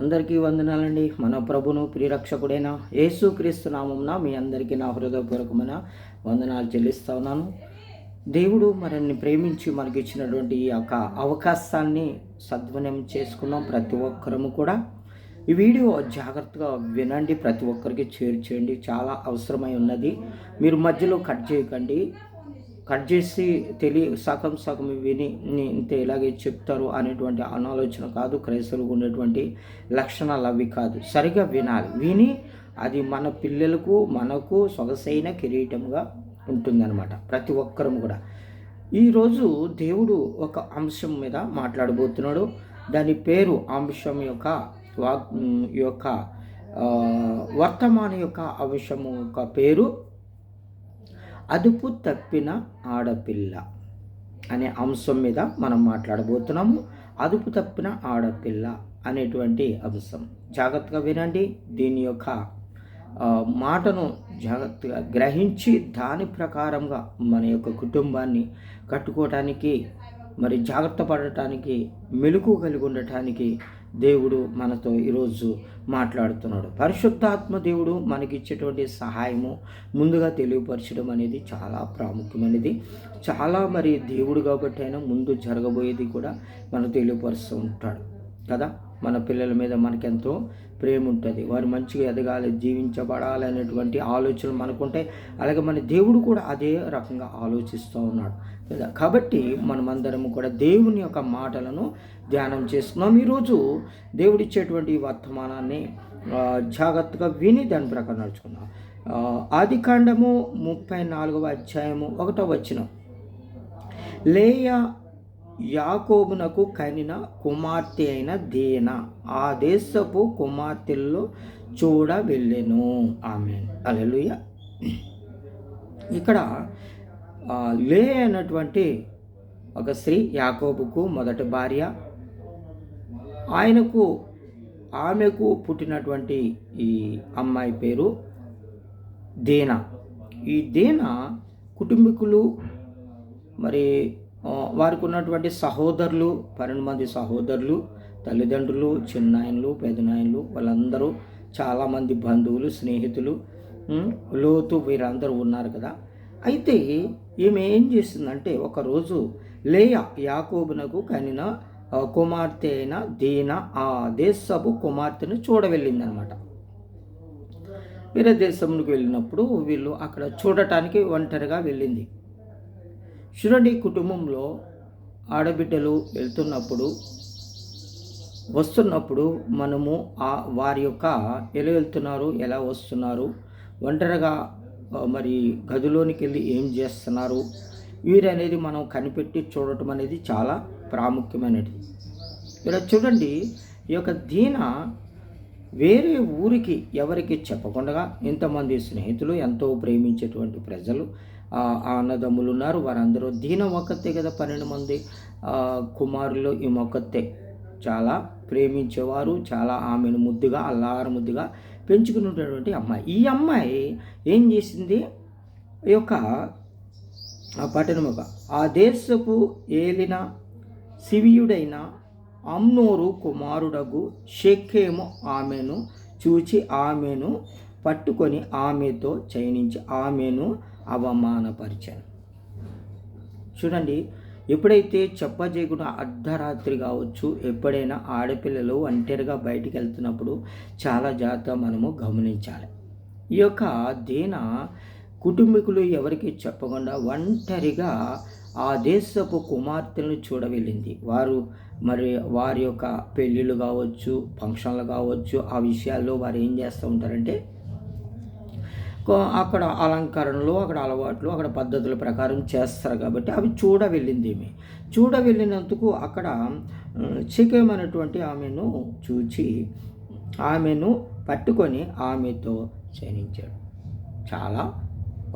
అందరికీ వందనాలండి. మన ప్రభును ప్రియరక్షకుడైన యేసుక్రీస్తు నామంన మీ అందరికీ నా హృదయపూర్వకమైన వందనాలు చెల్లిస్తా ఉన్నాను. దేవుడు మనల్ని ప్రేమించి మనకి ఇచ్చినటువంటి ఈ యొక్క అవకాశాన్ని సద్వినియం చేసుకున్నాం ప్రతి ఒక్కరము కూడా. ఈ వీడియో జాగ్రత్తగా వినండి ప్రతి ఒక్కరికి చేర్చేయండి చాలా అవసరమై ఉన్నది. మీరు మధ్యలో కట్ చేయకండి. కట్ చేసి తెలియ సగం సగం విని ఇంత ఇలాగే చెప్తారు అనేటువంటి అనాలోచన కాదు. క్రైస్తవులకు ఉండేటువంటి లక్షణాలు అవి కాదు. సరిగా వినాలి. విని అది మన పిల్లలకు మనకు సొగసైన కిరీటంగా ఉంటుందన్నమాట. ప్రతి ఒక్కరం కూడా. ఈరోజు దేవుడు ఒక అంశం మీద మాట్లాడబోతున్నాడు. దాని పేరు అంశం యొక్క వాక్ యొక్క వర్తమాన యొక్క అంశం యొక్క పేరు అదుపు తప్పిన ఆడపిల్ల అనే అంశం మీద మనం మాట్లాడబోతున్నాము. అదుపు తప్పిన ఆడపిల్ల అనేటువంటి అంశం. జాగ్రత్తగా వినండి. దీని యొక్క మాటను జాగ్రత్తగా గ్రహించి దాని ప్రకారంగా మన యొక్క కుటుంబాన్ని కట్టుకోవటానికి మరి జాగ్రత్త పడటానికి మెలకు కలిగి ఉండటానికి దేవుడు మనతో ఈరోజు మాట్లాడుతున్నాడు. పరిశుద్ధాత్మ దేవుడు మనకి ఇచ్చేటువంటి సహాయము ముందుగా తెలియపరచడం అనేది చాలా ప్రాముఖ్యమైనది. చాలా మరి దేవుడు కాబట్టి అయినా ముందు జరగబోయేది కూడా మనం తెలియపరుస్తూ ఉంటాడు. కదా? మన పిల్లల మీద మనకెంతో ప్రేమ ఉంటుంది. వారు మంచిగా ఎదగాలి జీవించబడాలి అనేటువంటి ఆలోచనలు మనకుంటాయి. అలాగే మన దేవుడు కూడా అదే రకంగా ఆలోచిస్తూ ఉన్నాడు. కదా? కాబట్టి మనమందరం కూడా దేవుని యొక్క మాటలను ధ్యానం చేసుకున్నాం ఈరోజు దేవుడిచ్చేటువంటి వర్తమానాన్ని జాగ్రత్తగా విని దాని ప్రకారం నడుచుకున్నాం ఆది కాండము ముప్పై నాలుగవ అధ్యాయము ఒకటో వచ్చిన లేయా యాకోబునకు కనిన కుమార్తె అయిన దీన. ఆ దేశపు కుమార్తెల్లో చూడ వెళ్ళెను. ఆమె అలెలుయ ఇక్కడ లే అయినటువంటి ఒక స్త్రీ యాకోబుకు మొదటి భార్య. ఆయనకు ఆమెకు పుట్టినటువంటి ఈ అమ్మాయి పేరు దేనా. ఈ దేనా కుటుంబీకులు మరి వారికి ఉన్నటువంటి సహోదరులు పన్నెండు మంది సహోదరులు తల్లిదండ్రులు చిన్నాయనలు పెదనాయనలు వాళ్ళందరూ చాలామంది బంధువులు స్నేహితులు లోతు వీరందరూ ఉన్నారు కదా. అయితే ఈమె ఏం చేసిందంటే ఒకరోజు లేయ యాకోబునకు కనిన కుమార్తె అయిన దీన ఆ దేశపు కుమార్తెను చూడవెళ్ళిందనమాట. వేరే దేశంలోకి వెళ్ళినప్పుడు వీళ్ళు అక్కడ చూడటానికి ఒంటరిగా వెళ్ళింది. చూడండి కుటుంబంలో ఆడబిడ్డలు వెళ్తున్నప్పుడు వస్తున్నప్పుడు మనము ఆ వారి యొక్క ఎలా వెళ్తున్నారు ఎలా వస్తున్నారు ఒంటరిగా మరి గదిలోనికి వెళ్ళి ఏం చేస్తున్నారు వీరనేది మనం కనిపెట్టి చూడటం అనేది చాలా ప్రాముఖ్యమైనది. ఇక్కడ చూడండి ఈ యొక్క దీన వేరే ఊరికి ఎవరికి చెప్పకుండా ఇంతమంది స్నేహితులు ఎంతో ప్రేమించేటువంటి ప్రజలు అన్నదమ్ములు ఉన్నారు. వారందరూ దీని ఒక్కతే కదా పన్నెండు మంది. కుమారులు ఈ మొక్కతే చాలా ప్రేమించేవారు చాలా ఆమెను ముద్దుగా అల్లారు ముద్దుగా పెంచుకున్నటువంటి అమ్మాయి. ఈ అమ్మాయి ఏం చేసింది? ఈ యొక్క ఆ పట్టణముగా ఆ దేశపు ఏలిన శివియుడైన అమ్నోరు కుమారుడగు షెక్కేము ఆమెను చూచి ఆమెను పట్టుకొని ఆమెతో చయనించి ఆమెను అవమానపరిచాను. చూడండి ఎప్పుడైతే చెప్పజేయకుండా అర్ధరాత్రి కావచ్చు ఎప్పుడైనా ఆడపిల్లలు ఒంటరిగా బయటికి వెళ్తున్నప్పుడు చాలా జాగ్రత్త మనము గమనించాలి. ఈ యొక్క దీన కుటుంబీకులు ఎవరికి చెప్పకుండా ఒంటరిగా ఆ దేశపు కుమార్తెలను చూడవెళ్ళింది. వారు మరి వారి యొక్క పెళ్ళిళ్ళు కావచ్చు ఫంక్షన్లు కావచ్చు ఆ విషయాల్లో వారు ఏం చేస్తూ ఉంటారంటే అక్కడ అలంకరణలు అక్కడ అలవాట్లు అక్కడ పద్ధతుల ప్రకారం చేస్తారు కాబట్టి అవి చూడ వెళ్ళింది ఈమె చూడ వెళ్ళినందుకు అక్కడ చికేమనేటువంటి ఆమెను చూచి ఆమెను పట్టుకొని ఆమెతో చయనించాడు చాలా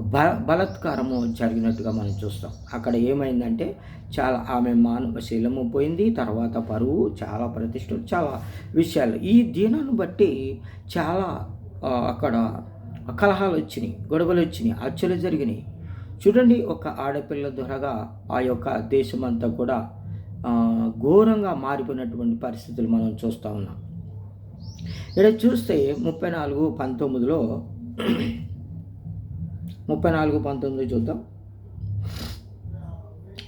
బ బలత్కారము జరిగినట్టుగా మనం చూస్తాం. అక్కడ ఏమైందంటే చాలా ఆమె మానవ శీలము పోయింది తర్వాత పరువు చాలా ప్రతిష్ట చాలా విషయాలు. ఈ దీనాన్ని బట్టి చాలా అక్కడ కలహాలు వచ్చినాయి గొడవలు వచ్చినాయి హత్యలు జరిగినాయి. చూడండి ఒక ఆడపిల్ల ద్వారా ఆ యొక్క దేశమంతా కూడా ఘోరంగా మారిపోయినటువంటి పరిస్థితులు మనం చూస్తూ ఉన్నాం. ఇక్కడ చూస్తే ముప్పై నాలుగు పంతొమ్మిదిలో ముప్పై నాలుగు పంతొమ్మిది చూద్దాం.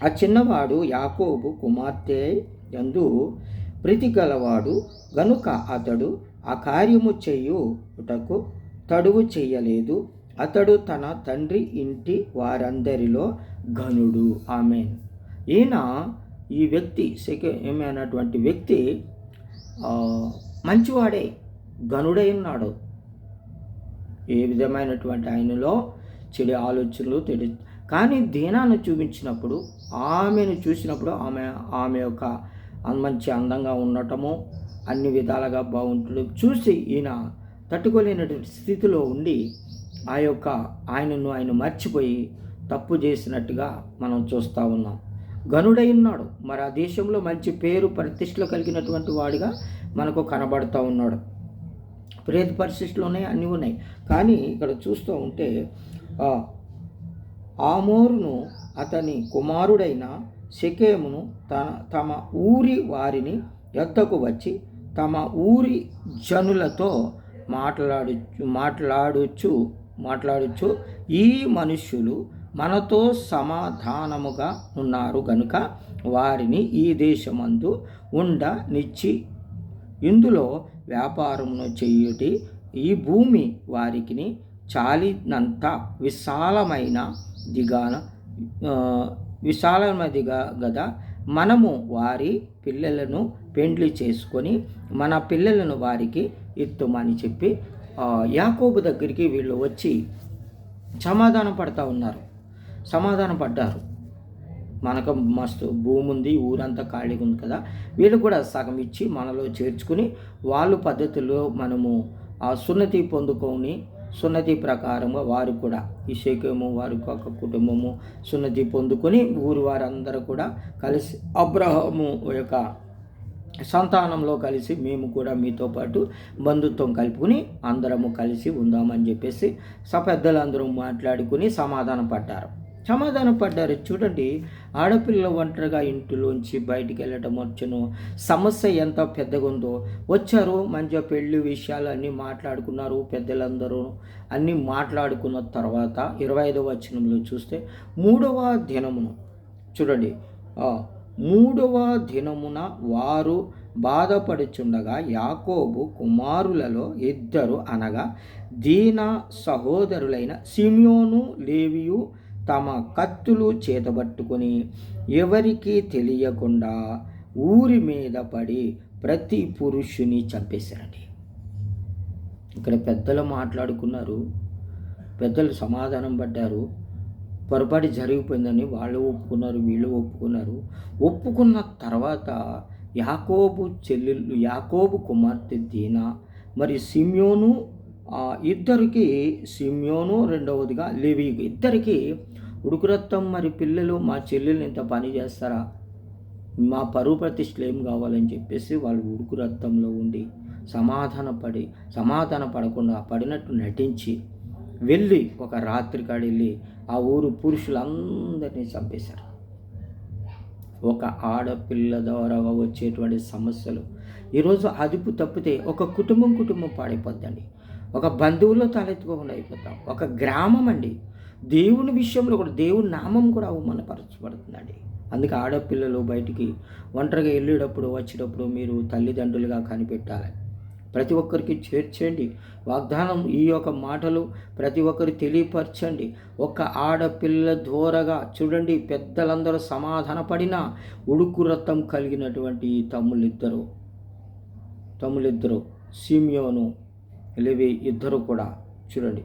ఆ చిన్నవాడు యాకోబు కుమార్తె యందు ప్రీతి గలవాడు గనుక అతడు ఆ కార్యము చేయుటకు తడువు చెయ్యలేదు అతడు తన తండ్రి ఇంటి వారందరిలో ఘనుడు. ఆమె ఈయన ఈ వ్యక్తి ఏమైనటువంటి వ్యక్తి మంచివాడే గనుడై ఉన్నాడు. ఏ విధమైనటువంటి ఆయనలో చెడు ఆలోచనలు తెలి కానీ దీనాన్ని చూపించినప్పుడు ఆమెను చూసినప్పుడు ఆమె ఆమె యొక్క మంచి అందంగా ఉండటము అన్ని విధాలుగా బాగుంటుంది. చూసి ఈయన తట్టుకోలేనటువంటి స్థితిలో ఉండి ఆ యొక్క ఆయనను ఆయన మర్చిపోయి తప్పు చేసినట్టుగా మనం చూస్తూ ఉన్నాం. గనుడై ఉన్నాడు. మరి ఆ దేశంలో మంచి పేరు ప్రతిష్టలు కలిగినటువంటి వాడిగా మనకు కనబడుతూ ఉన్నాడు. ప్రేత పరిస్థితులు ఉన్నాయి అన్నీ ఉన్నాయి. కానీ ఇక్కడ చూస్తూ ఉంటే ఆమోరును అతని కుమారుడైన శకేమును తన తమ ఊరి వారిని యొద్దకు వచ్చి తమ ఊరి జనులతో మాట్లాడు మాట్లాడుచు మాట్లాడుచు ఈ మనుష్యులు మనతో సమాధానముగా ఉన్నారు గనుక వారిని ఈ దేశమందు ఉండ నిచ్చి. ఇందులో వ్యాపారమును చేయుటి ఈ భూమి వారికి చాలినంత విశాలమైన దిగాన విశాలమైన దిగా గదా మనము వారి పిల్లలను పెండ్లి చేసుకొని మన పిల్లలను వారికి ఇత్తుమని చెప్పి యాకోబు దగ్గరికి వీళ్ళు వచ్చి సమాధానం పడతా ఉన్నారు. సమాధానం పడ్డారు. మనకు మస్తు భూమి ఉంది ఊరంతా ఖాళీగా ఉంది కదా. వీళ్ళు కూడా సగం ఇచ్చి మనలో చేర్చుకుని వాళ్ళు పద్ధతిలో మనము ఆ సున్నతి పొందుకొని సున్నతి ప్రకారంగా వారు కూడా ఈ శేఖము వారి యొక్క కుటుంబము సున్నతి పొందుకొని ఊరి వారందరూ కూడా కలిసి అబ్రహము యొక్క సంతానంలో కలిసి మేము కూడా మీతో పాటు బంధుత్వం కలుపుకుని అందరము కలిసి ఉందామని చెప్పేసి స మాట్లాడుకుని సమాధానం పడ్డారు. సమాధానం పడ్డారు. చూడండి ఆడపిల్ల ఒంటరిగా ఇంటిలోంచి బయటికి వెళ్ళటం వచ్చును. సమస్య ఎంత పెద్దగా ఉందో వచ్చారు మంచిగా పెళ్ళి విషయాలు అన్నీ మాట్లాడుకున్నారు పెద్దలందరూ. అన్నీ మాట్లాడుకున్న తర్వాత ఇరవై ఐదవ వచనంలో చూస్తే మూడవ దినమును. చూడండి మూడవ దినమున వారు బాధపడుచుండగా యాకోబు కుమారులలో ఇద్దరు అనగా దీన సహోదరులైన సిమియోను లేవియు తమ కత్తులు చేతబట్టుకుని ఎవరికీ తెలియకుండా ఊరి మీద పడి ప్రతి పురుషుని చంపేశారండి. ఇక్కడ పెద్దలు మాట్లాడుకున్నారు పెద్దలు సమాధానం పడ్డారు పొరపాటు జరిగిపోయిందని వాళ్ళు ఒప్పుకున్నారు వీళ్ళు ఒప్పుకున్నారు. ఒప్పుకున్న తర్వాత యాకోబు చెల్లెళ్ళు యాకోబు కుమార్తె దీనా మరి సిమ్యోను ఇద్దరికి సిమ్యోను రెండవదిగా లేవి ఇద్దరికి ఉడుకురత్వం మరి పిల్లలు మా చెల్లెలు ఇంత పని చేస్తారా? మా పరువు ప్రతిష్టలు ఏం కావాలని చెప్పేసి వాళ్ళు ఉడుకురత్వంలో ఉండి సమాధాన పడి సమాధాన పడకుండా పడినట్టు నటించి వెళ్ళి ఒక రాత్రి కాడ వెళ్ళి ఆ ఊరు పురుషులందరినీ చంపేశారు. ఒక ఆడపిల్ల ద్వారా వచ్చేటువంటి సమస్యలు. ఈరోజు అదుపు తప్పితే ఒక కుటుంబం కుటుంబం పాడైపోద్దండి. ఒక బంధువులో తలెత్తుకోకుండా అయిపోతాం. ఒక గ్రామం అండి. దేవుని విషయంలో కూడా దేవుని నామం కూడా అవమానపరచబడుతుందండి. అందుకే ఆడపిల్లలు బయటికి ఒంటరిగా వెళ్ళేటప్పుడు వచ్చేటప్పుడు మీరు తల్లిదండ్రులుగా కనిపెట్టాలి. ప్రతి ఒక్కరికి చేర్చండి. వాగ్దానం ఈ యొక్క మాటలు ప్రతి ఒక్కరు తెలియపరచండి. ఒక ఆడపిల్ల దూరగా చూడండి పెద్దలందరూ సమాధానపడిన ఉడుకు రక్తం కలిగినటువంటి తమ్ముళ్ళిద్దరు తమ్ముళ్ళిద్దరు సీమియోను లేవి ఇద్దరు కూడా చూడండి.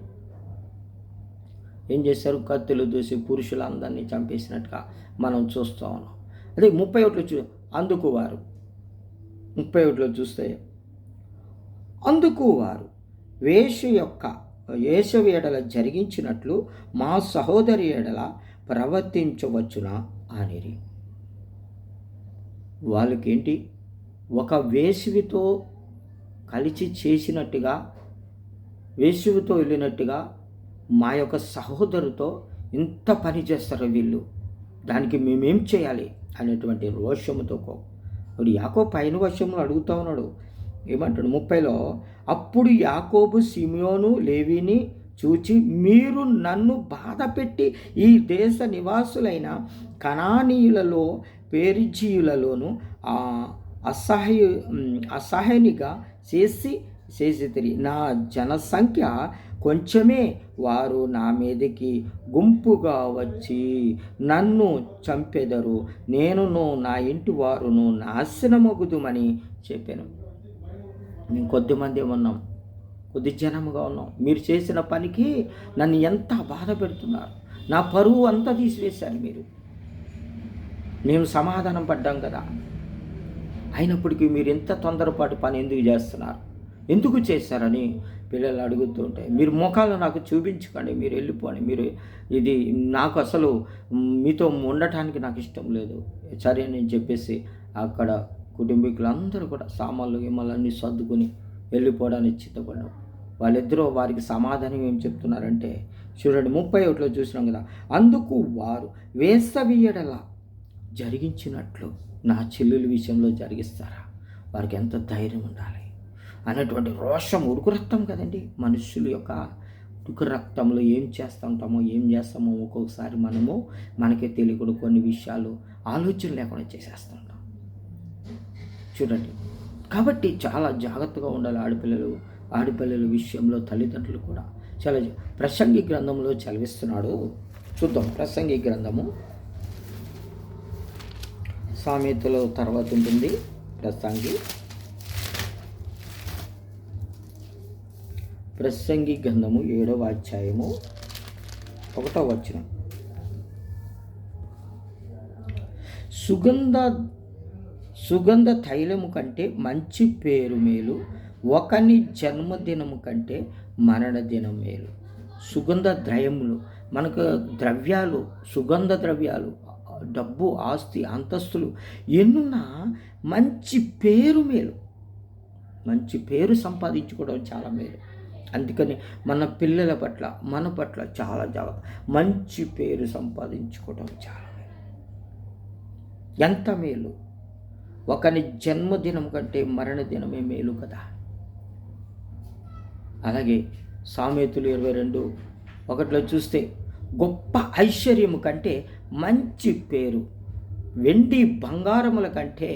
ఏం చేశారు? కత్తులు దూసి పురుషులందరినీ చంపేసినట్టుగా మనం చూస్తూ ఉన్నాం. అదే ముప్పై ఒకటిలో చూ అందుకు వారు. ముప్పై ఒకటిలో చూస్తే అందుకు వారు వేషు యొక్క వేషవి ఎడల జరిగించినట్లు మా సహోదరి ఎడల ప్రవర్తించవచ్చునా అనిరి. వాళ్ళకేంటి? ఒక వేసవితో కలిసి చేసినట్టుగా వేసవితో వెళ్ళినట్టుగా మా యొక్క సహోదరుతో ఇంత పని చేస్తారు వీళ్ళు. దానికి మేమేం చేయాలి అనేటువంటి రోషముతో ఇప్పుడు యాకో పైన వర్షంలో అడుగుతా ఉన్నాడు. ఏమంటాడు? ముప్పైలో అప్పుడు యాకోబు సిమియోను లేవిని చూచి మీరు నన్ను బాధ పెట్టి ఈ దేశ నివాసులైన కణానీయులలో పేరిజీయులలోను అసహ్య అసహ్యనిగా చేసి చేసి నా జనసంఖ్య కొంచెమే వారు నా మీదకి గుంపుగా వచ్చి నన్ను చంపెదరు. నేనును నా ఇంటి వారును నాశనమగుదుమని చెప్పాను. మేము కొద్దిమంది ఉన్నాం. కొద్ది జనముగా ఉన్నాం. మీరు చేసిన పనికి నన్ను ఎంత బాధ పెడుతున్నారు? నా పరువు అంతా తీసివేశారు మీరు. మేము సమాధానం పడ్డాం కదా. అయినప్పటికీ మీరు ఎంత తొందరపాటు పని ఎందుకు చేస్తున్నారు? ఎందుకు చేశారని పిల్లలు అడుగుతుంటాయి. మీరు ముఖాలు నాకు చూపించుకోండి మీరు వెళ్ళిపోండి. మీరు ఇది నాకు అసలు మీతో ఉండటానికి నాకు ఇష్టం లేదు. సరే అని చెప్పేసి అక్కడ కుటుంబీకులందరూ కూడా సామాన్లు గిమ్మలన్నీ సర్దుకుని వెళ్ళిపోవడానికి చిత్తపడ్డాం. వాళ్ళిద్దరూ వారికి సమాధానం ఏం చెప్తున్నారంటే చూడండి ముప్పై ఒకటిలో చూసినాం కదా అందుకు వారు వేసవియడలా జరిగించినట్లు నా చెల్లెల విషయంలో జరిగిస్తారా? వారికి ఎంత ధైర్యం ఉండాలి? అనేటువంటి రోషం ఉడుకు రక్తం కదండి. మనుషుల యొక్క ఉడుకు రక్తంలో ఏం చేస్తుంటామో ఏం చేస్తామో ఒక్కొక్కసారి మనము మనకే తెలియకుండా కొన్ని విషయాలు ఆలోచన లేకుండా చేసేస్తుంటాం. చూడండి. కాబట్టి చాలా జాగ్రత్తగా ఉండాలి ఆడపిల్లలు ఆడపిల్లల విషయంలో తల్లిదండ్రులు కూడా. చాలా ప్రసంగి గ్రంథంలో చదివిస్తున్నాడు. చూద్దాం. ప్రసంగి గ్రంథము సామెతలో తర్వాత ఉంటుంది. ప్రసంగి ప్రసంగి గ్రంథము ఏడవ అధ్యాయము ఒకటో వచ్చిన సుగంధ సుగంధ తైలము కంటే మంచి పేరు మేలు ఒకని జన్మదినము కంటే మరణ దినం మేలు. సుగంధ ద్రయములు మనకు ద్రవ్యాలు సుగంధ ద్రవ్యాలు డబ్బు ఆస్తి అంతస్తులు ఎన్నున్నా మంచి పేరు మేలు. మంచి పేరు సంపాదించుకోవడం చాలా మేలు. అందుకని మన పిల్లల పట్ల మన పట్ల చాలా జాగ్రత్త. మంచి పేరు సంపాదించుకోవడం చాలా ఎంత మేలు? ఒకని జన్మదినం కంటే మరణ దినమే మేలు కదా. అలాగే సామెతలు ఇరవై రెండు ఒకటిలో చూస్తే గొప్ప ఐశ్వర్యము కంటే మంచి పేరు వెండి బంగారముల కంటే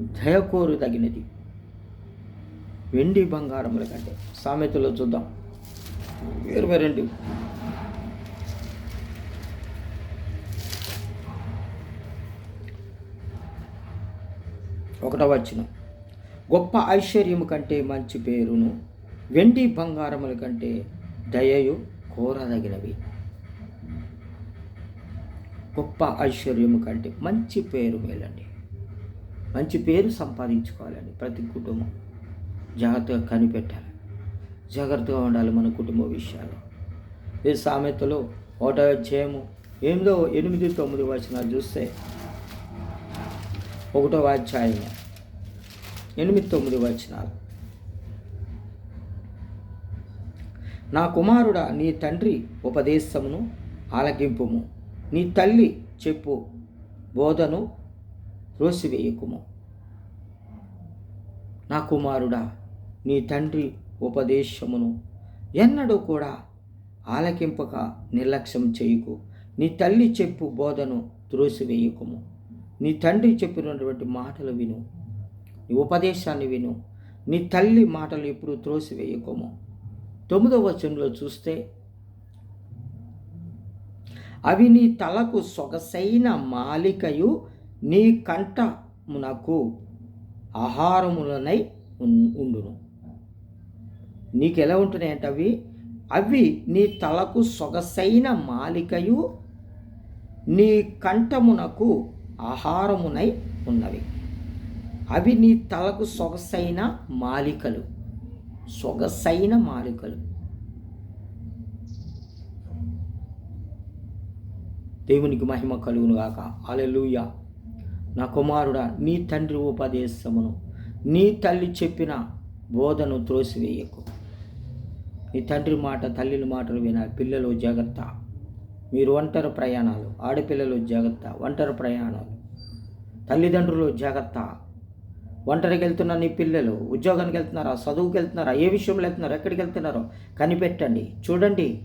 దయకోరు తగినది. వెండి బంగారముల కంటే. సామెతలో చూద్దాం. ఇరవై రెండు. ఒకటో వచ్చిన గొప్ప ఐశ్వర్యము కంటే మంచి పేరును వెండి బంగారముల కంటే దయయు కోరదగినవి. గొప్ప ఐశ్వర్యము కంటే మంచి పేరు మేలండి. మంచి పేరు సంపాదించుకోవాలండి ప్రతి కుటుంబం. జాగ్రత్తగా కనిపెట్టాలి. జాగ్రత్తగా ఉండాలి మన కుటుంబ విషయాలు. ఈ సామెతలో ఒకటో అధ్యాయము ఎనిమిదో ఎనిమిది తొమ్మిది వచనాలు చూస్తే ఒకటో అధ్యాయము ఎనిమిది తొమ్మిది వచ్చినారు నా కుమారుడా నీ తండ్రి ఉపదేశమును ఆలకింపుము. నీ తల్లి చెప్పు బోధను రోసివేయకుము నా కుమారుడా నీ తండ్రి ఉపదేశమును ఎన్నడూ కూడా ఆలకింపక నిర్లక్ష్యం చేయకు. నీ తల్లి చెప్పు బోధను త్రోసివేయకుము. నీ తండ్రి చెప్పినటువంటి మాటలు విను. నీ ఉపదేశాన్ని విను. నీ తల్లి మాటలు ఎప్పుడు త్రోసివేయకము. తొమ్మిదవ వచనంలో చూస్తే అవి నీ తలకు సొగసైన మాలికయు నీ కంఠమునకు ఆహారములనై ఉండును. నీకు ఎలా ఉంటున్నాయంటే అవి? అవి నీ తలకు సొగసైన మాలికయు నీ కంఠమునకు ఆహారమునై ఉన్నవి. అవి నీ తలకు సొగసైన మాలికలు. సొగసైన మాలికలు. దేవునికి మహిమ కలుగునుగాక అలెలుయ నా కుమారుడా నీ తండ్రి ఉపదేశమును నీ తల్లి చెప్పిన బోధను త్రోసివేయకు. నీ తండ్రి మాట తల్లిని మాటలు వినాలి పిల్లలు జాగ్రత్త. మీరు ఒంటరి ప్రయాణాలు ఆడపిల్లలు జాగ్రత్త ఒంటరి ప్రయాణాలు. తల్లిదండ్రులు జాగ్రత్త. ఒంటరికి వెళ్తున్న నీ పిల్లలు ఉద్యోగానికి వెళ్తున్నారా చదువుకి వెళ్తున్నారా ఏ విషయంలో వెళ్తున్నారో ఎక్కడికి వెళ్తున్నారో కనిపెట్టండి చూడండి.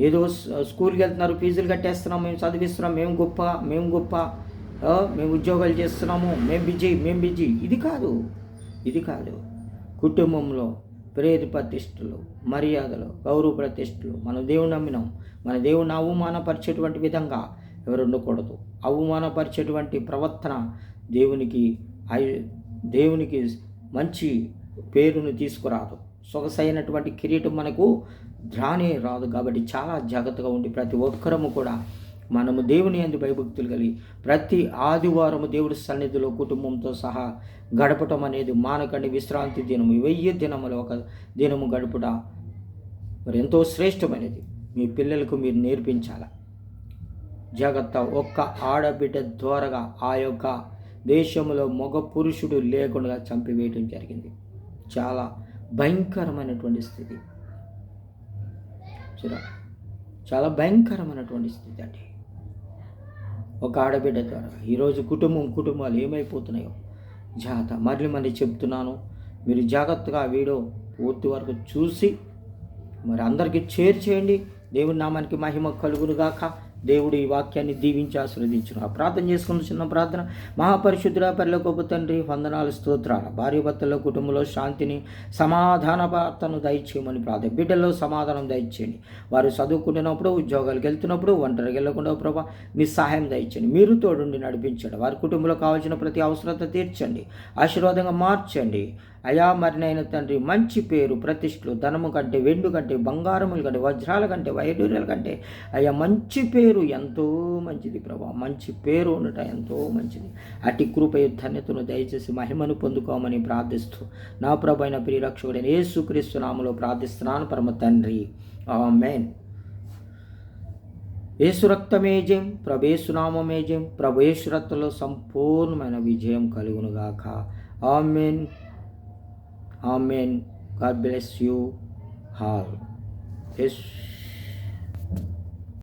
ఏదో స్- స్కూల్కి వెళ్తున్నారు ఫీజులు కట్టేస్తున్నాం మేము చదివిస్తున్నాం మేము గొప్ప మేము గొప్ప మేము ఉద్యోగాలు చేస్తున్నాము మేము బిజీ మేము బిజీ. ఇది కాదు ఇది కాదు. కుటుంబంలో ప్రేరి ప్రతిష్టలు మర్యాదలు గౌరవ ప్రతిష్టలు మన దేవుని నమ్మినాం. మన దేవుని అవమానపరిచేటువంటి విధంగా ఎవరు ఉండకూడదు. అవమానపరిచేటువంటి ప్రవర్తన దేవునికి ఐ- దేవునికి మంచి పేరును తీసుకురాదు. సొగసైనటువంటి కిరీటం మనకు రానే రాదు కాబట్టి చాలా జాగ్రత్తగా ఉండి ప్రతి ఒక్కరము కూడా మనము దేవుని అందు భయభక్తులు కలిగి ప్రతి ఆదివారము దేవుడి సన్నిధిలో కుటుంబంతో సహా గడపటం అనేది మానకండి విశ్రాంతి దినము. వెయ్యి దినములు ఒక దినము గడుపుట మరి ఎంతో శ్రేష్టమైనది. మీ పిల్లలకు మీరు నేర్పించాల? జాగ్రత్త. ఒక్క ఆడబిడ్డ ద్వారాగా ఆ యొక్క దేశంలో మగ పురుషుడు లేకుండా చంపివేయటం జరిగింది. చాలా భయంకరమైనటువంటి స్థితి. చాలా భయంకరమైనటువంటి స్థితి అండి. ఒక ఆడబిడ్డ ద్వారా. ఈరోజు కుటుంబం కుటుంబాలు ఏమైపోతున్నాయో జాగ్రత్త. మళ్ళీ మళ్ళీ చెప్తున్నాను. మీరు జాగ్రత్తగా ఆ వీడియో పూర్తి వరకు చూసి మరి అందరికీ షేర్ చేయండి. దేవుడి నామానికి మహిమ కలుగునుగాక. దేవుడు ఈ వాక్యాన్ని దీవించి ఆశీర్వదించును. ఆ ప్రార్థన చేసుకున్న చిన్న ప్రార్థన. మహాపరిశుద్ధుల పరిలోకొప్పు తండ్రి వందనాలు స్తోత్రాలు. భార్య భర్తల కుటుంబంలో శాంతిని సమాధాన వార్తను దయచేయమని ప్రార్థన బిడ్డల్లో సమాధానం దయచేయండి. వారు చదువుకుంటున్నప్పుడు ఉద్యోగాలకు వెళ్తున్నప్పుడు ఒంటరికి వెళ్ళకుండా ప్రభా మీ సహాయం దయచేయండి. మీరు తోడుండి నడిపించండి. వారి కుటుంబంలో కావాల్సిన ప్రతి అవసరత తీర్చండి. ఆశీర్వాదంగా మార్చండి. అయా మరినైన తండ్రి మంచి పేరు ప్రతిష్టలు ధనము కంటే వెండు కంటే బంగారముల కంటే వజ్రాల కంటే వైడూర్యాల కంటే అయ్యా మంచి పేరు ఎంతో మంచిది ప్రభా. మంచి పేరు ఉండట ఎంతో మంచిది. అటి కృపయు ధన్యతను దయచేసి మహిమను పొందుకోమని ప్రార్థిస్తూ నా ప్రభు అయిన ప్రియరక్షకుడైన యేసుక్రీస్తు నామలో ప్రార్థిస్తున్నాను పరమ తండ్రి. ఆమెన్. యేసు రక్తమే జయం ప్రభేసునామమే జయం ప్రభేసు సంపూర్ణమైన విజయం కలుగునుగాక. Amen. Amen. God bless you all. Yes.